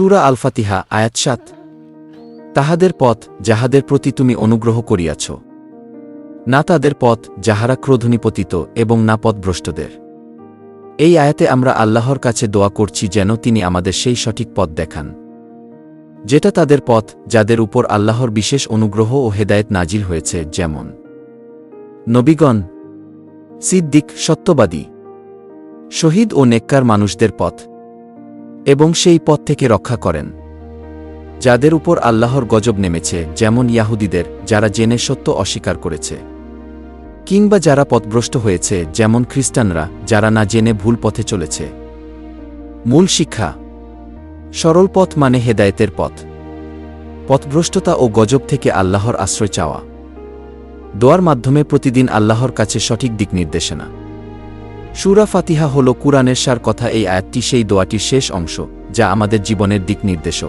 সুরা আল ফাতিহা আয়াত সাত। তাহাদের পথ যাহাদের প্রতি তুমি অনুগ্রহ করিয়াছ। না তাদের পথ যাহারা ক্রোধনীপতিত এবং না পথভ্রষ্টদের। এই আয়াতে আমরা আল্লাহর কাছে দোয়া করছি যেন তিনি আমাদের সেই সঠিক পথ দেখান। যেটা তাদের পথ, যাদের উপর আল্লাহর বিশেষ অনুগ্রহ ও হেদায়েত নাজিল হয়েছে, যেমন নবীগণ, সিদ্দিক, সত্যবাদী, শহীদ ও নেককার মানুষদের পথ। এবং সেই পথ থেকে রক্ষা করেন। যাদের উপর আল্লাহর গজব নেমেছে, যেমন ইয়াহুদীদের, যারা জেনে সত্য অস্বীকার করেছে। কিংবা যারা পথভ্রষ্ট হয়েছে, যেমন খ্রিস্টানরা, যারা না জেনে ভুল পথে চলেছে। মূল শিক্ষা, সরল পথ মানে হেদায়েতের পথ। পথভ্রষ্টতা ও গজব থেকে আল্লাহর আশ্রয় চাওয়া। দোয়ার মাধ্যমে প্রতিদিন আল্লাহর কাছে সঠিক দিক নির্দেশনা। সুরা ফাতিহা হল কুরআনের সার কথা এই আয়াতটি, সেই দোয়াটির শেষ অংশ, যা আমাদের জীবনের দিক নির্দেশক।